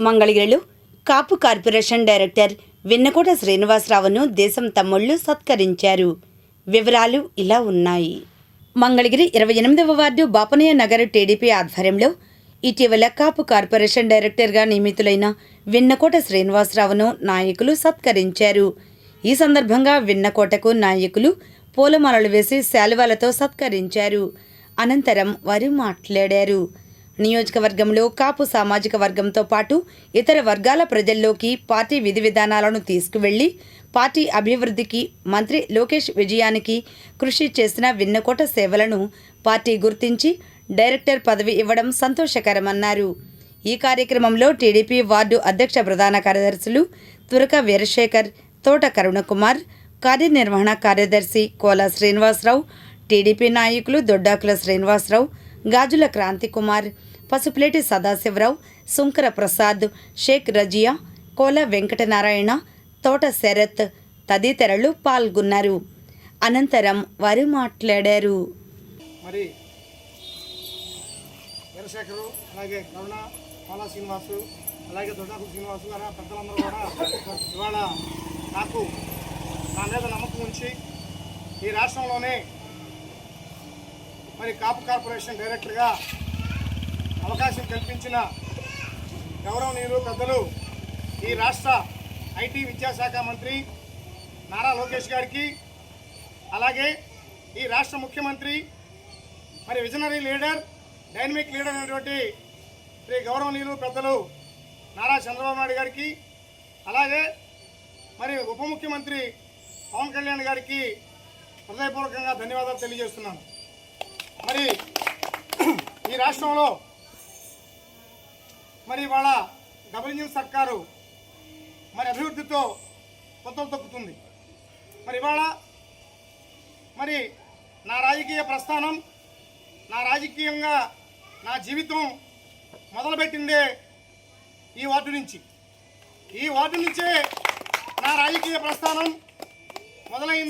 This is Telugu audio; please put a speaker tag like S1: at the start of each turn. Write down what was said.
S1: మంగళగిరిలో కాపు కార్పొరేషన్ డైరెక్టర్ విన్నకోట శ్రీనివాసరావును దేశం తమ్ముళ్ళు సత్కరించారు. వివరాలు ఇలా ఉన్నాయి. మంగళగిరి ఇరవై ఎనిమిదవ వార్డు బాపనయ్య నగర్ టీడీపీ ఆధ్వర్యంలో ఇటీవల కాపు కార్పొరేషన్ డైరెక్టర్గా నియమితులైన విన్నకోట శ్రీనివాసరావును నాయకులు సత్కరించారు. ఈ సందర్భంగా విన్నకోటకు నాయకులు పూలమాలలు వేసి శాలువాలతో సత్కరించారు. అనంతరం వారు మాట్లాడారు. నియోజకవర్గంలో కాపు సామాజిక వర్గంతో పాటు ఇతర వర్గాల ప్రజల్లోకి పార్టీ విధి విధానాలను తీసుకువెళ్ళి పార్టీ అభివృద్ధికి మంత్రి లోకేష్ విజయానికి కృషి చేసిన విన్నకోట సేవలను పార్టీ గుర్తించి డైరెక్టర్ పదవి ఇవ్వడం సంతోషకరమన్నారు. ఈ కార్యక్రమంలో టీడీపీ వార్డు అధ్యక్ష ప్రధాన కార్యదర్శులు తురక వీరశేఖర్ తోట కరుణకుమార్ కార్యనిర్వహణ కార్యదర్శి కోల శ్రీనివాసరావు టీడీపీ నాయకులు దొడ్డాకుల శ్రీనివాసరావు గాజుల క్రాంతి కుమార్ పసుపులేటి సదాశివరావు సుంకర ప్రసాద్ షేక్ రజియా కోల వెంకటనారాయణ తోట శరత్ తదితరులు పాల్గొన్నారు. అనంతరం వారు మాట్లాడారు.
S2: మరి చంద్రశేఖరు అలాగే కరుణ పాలా శ్రీనివాసు అలాగే దొడ్డాకు శ్రీనివాసు గారు పెద్దలందరూ కూడా ఇవాళ నాకు నా మీద నమ్మకం ఉంచి ఈ రాష్ట్రంలోనే మరి కాపు కార్పొరేషన్ డైరెక్టర్గా అవకాశం కల్పించిన గౌరవనీయులు పెద్దలు ఈ రాష్ట్ర ఐటీ విద్యాశాఖ మంత్రి నారా లోకేష్ గారికి అలాగే ఈ రాష్ట్ర ముఖ్యమంత్రి మరి విజనరీ లీడర్ డైనమిక్ లీడర్ అయినటువంటి శ్రీ గౌరవనీయులు పెద్దలు నారా చంద్రబాబు నాయుడు గారికి అలాగే మరి ఉప ముఖ్యమంత్రి పవన్ కళ్యాణ్ గారికి హృదయపూర్వకంగా ధన్యవాదాలు తెలియజేస్తున్నాను. మరి ఈ రాష్ట్రంలో మరి ఇవాళ డబుల్ సర్కారు మరి అభివృద్ధితో కొత్తలు తొక్కుతుంది. మరి ఇవాళ మరి నా రాజకీయ ప్రస్థానం నా రాజకీయంగా నా జీవితం మొదలుపెట్టిందే ఈ వార్డు నుంచి. ఈ వార్డు నుంచే నా రాజకీయ ప్రస్థానం మొదలైంది.